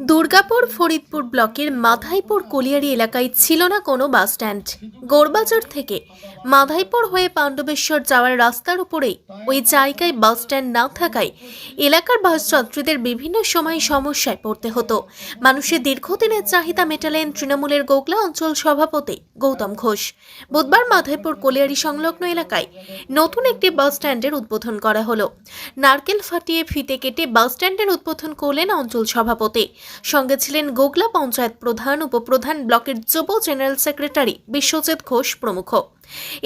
দুর্গাপুর ফরিদপুর ব্লকের মাধাইপুর কলিয়ারি এলাকায় ছিল না কোনো বাস স্ট্যান্ড। গোরবাজার থেকে মাধাইপুর হয়ে পাণ্ডবেশ্বর যাওয়ার রাস্তার উপরেই ওই জায়গায় বাস স্ট্যান্ড না থাকায় এলাকার বাস যাত্রীদের বিভিন্ন সময় সমস্যায় পড়তে হতো। মানুষের দীর্ঘদিনের চাহিদা মেটালেন তৃণমূলের গোগলা অঞ্চল সভাপতি গৌতম ঘোষ। বুধবার মাধাইপুর কলিয়ারি সংলগ্ন এলাকায় নতুন একটি বাস স্ট্যান্ডের উদ্বোধন করা হলো। নারকেল ফাটিয়ে ফিতে কেটে বাস স্ট্যান্ডের উদ্বোধন করলেন অঞ্চল সভাপতি। সঙ্গে ছিলেন গোগলা পঞ্চায়েত প্রধান উপপ্রধান ব্লকের যুব জেনারেল সেক্রেটারি বিশ্বজিৎ ঘোষ প্রমুখ।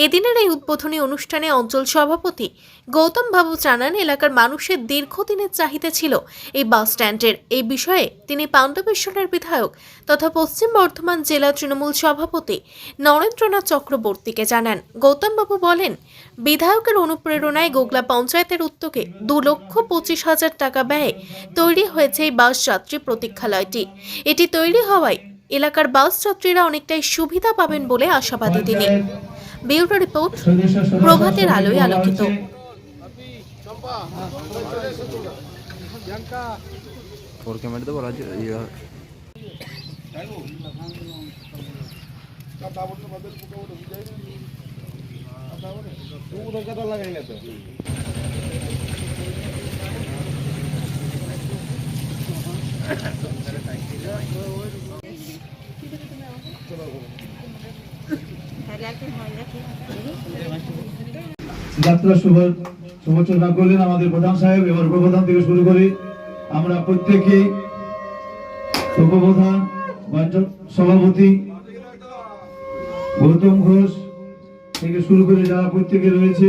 এদিনের এই উদ্বোধনী অনুষ্ঠানে অঞ্চল সভাপতি গৌতম বাবু জানান, এলাকার মানুষের দীর্ঘদিনের চাহিদা ছিল এই বাস স্ট্যান্ডের। এই বিষয়ে তিনি পাণ্ডবেশ্বরের বিধায়ক তথা পশ্চিম বর্ধমান জেলা তৃণমূল সভাপতি নরেন্দ্রনাথ চক্রবর্তীকে জানান। গৌতম বাবু বলেন, বিধায়কের অনুপ্রেরণায় গোগলা পঞ্চায়েতের উদ্যোগে দু লক্ষ পঁচিশ হাজার টাকা ব্যয়ে তৈরি হয়েছে এই বাস যাত্রী প্রতীক্ষালয়টি। এটি তৈরি হওয়ায় এলাকার বাস যাত্রীরা অনেকটাই সুবিধা পাবেন বলে আশাবাদী তিনি। ব্যুরো রিপোর্ট প্রভাতের আলোয় আলোকিত। ফোর যাত্রা শুভ শুভচনা করলেন আমাদের প্রধান সাহেব, এবার উপপ্রধান থেকে শুরু করি। আমরা প্রত্যেকেই উপপ্রধান সভাপতি গৌতম ঘোষ থেকে শুরু করে যারা প্রত্যেকে রয়েছে।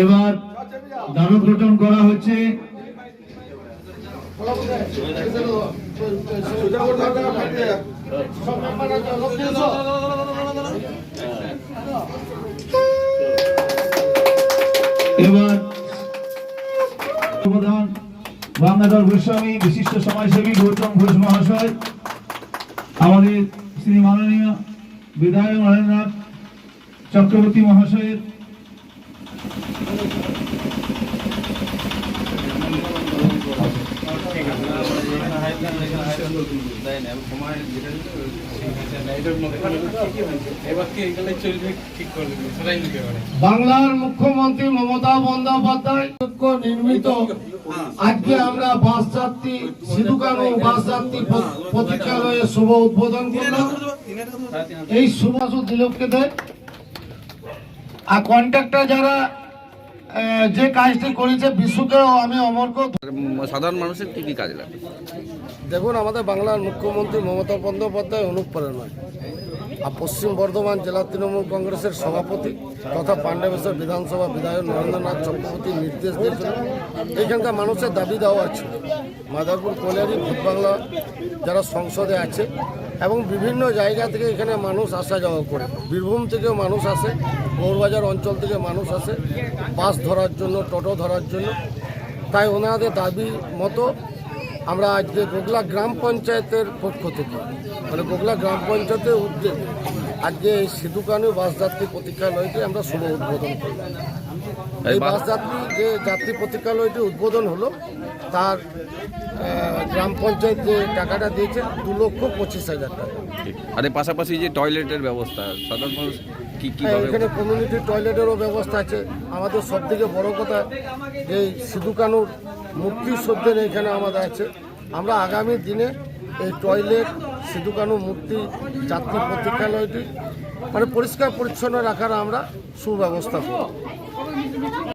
এবার দারু গঠন করা হচ্ছে। এবার প্রধান বাংলাদল গোস্বামী বিশিষ্ট সমাজসেবী গৌতম ঘোষ মহাশয়, আমাদের শ্রী মাননীয় বিধায়ক নরেন্দ্রনাথ চক্রবর্তী মহাশয়ের বাংলার মুখ্যমন্ত্রী মমতা বন্দ্যোপাধ্যায় নির্মিত। আজকে আমরা বাস যাত্রী সিধু কানু বাস যাত্রী প- প্রতীক্ষালয়ের শুভ উদ্বোধন করলাম। এই শুভ দিলীপকে দেয় আর কন্ট্রাক্টর যারা যে কাজটি করেছে বিশ্বকেও আমি অমরকে সাধারণ মানুষের কি কি কাজ লাগে? দেখুন আমাদের বাংলার মুখ্যমন্ত্রী মমতা বন্দ্যোপাধ্যায় অনুপ্রেরণায় আর পশ্চিম বর্ধমান জেলা তৃণমূল কংগ্রেসের সভাপতি তথা পাণ্ডবেশ্বর বিধানসভা বিধায়ক নরেন্দ্রনাথ চক্রবর্তীর নির্দেশ দিয়েছিলেন এইখানকার মানুষের দাবি দেওয়া আছে। মাদারপুর কল্যাণী ভূত বাংলা যারা সংসদে আছে এবং বিভিন্ন জায়গা থেকে এখানে মানুষ আসা যাওয়া করে। বীরভূম থেকেও মানুষ আসে গৌরবাজার অঞ্চল থেকে মানুষ আসে। বাস ধরার জন্য, টোটো ধরার জন্য। তাই ওনাদের দাবি মতো আমরা আজকে গোগলা গ্রাম পঞ্চায়েতের পক্ষ থেকে মানে গোগলা গ্রাম পঞ্চায়েতের উদ্যোগে আজকে এই সিধুকানু বাস যাত্রী প্রতীক্ষালয়টি আমরা শুভ উদ্বোধন করলাম। এই বাস যাত্রী যে যাত্রী প্রতীক্ষালয়টি উদ্বোধন হলো তার গ্রাম পঞ্চায়েত যে টাকাটা দিয়েছে দু লক্ষ পঁচিশ হাজার টাকা। আর এর পাশাপাশি যে টয়লেটের ব্যবস্থা সাধারণ মানুষ কি কি হ্যাঁ, এখানে কমিউনিটি টয়লেটেরও ব্যবস্থা আছে। আমাদের সব থেকে বড় কথা এই সিধু কানুর মুক্তি সদ্যের এখানে আমাদের আছে। আমরা আগামী দিনে এই টয়লেট সিধুকানু মূর্তি যাত্রী প্রতীক্ষালয়টি মানে পরিষ্কার পরিচ্ছন্ন রাখার আমরা সুব্যবস্থা করব।